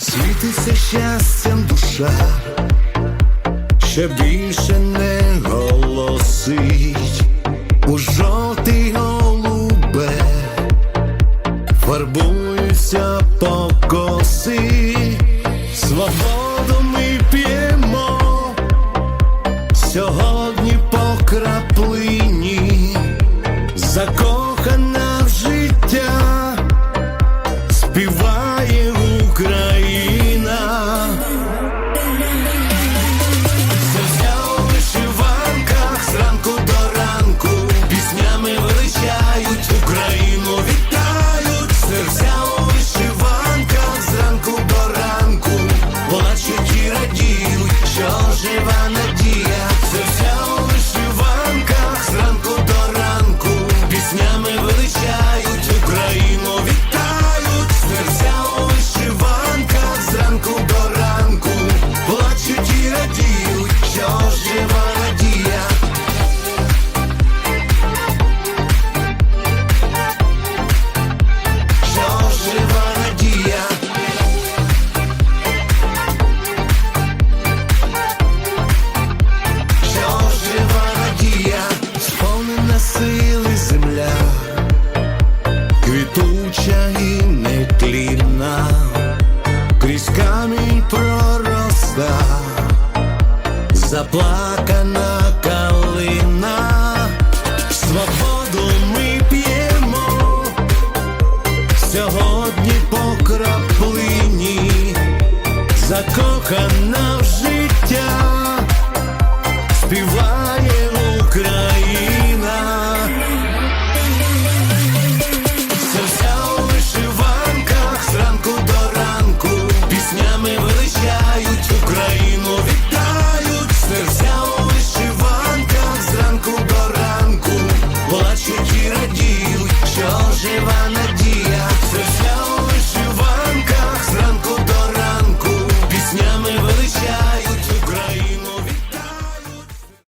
Світиться щастям душа, ще більше не. фарбуюся по коси свободи. wciąż żywa колюча і нетлінна, крізь камінь пророста, заплакана калина, свободу ми п'ємо сьогодні по краплині, закохана в життя, співає.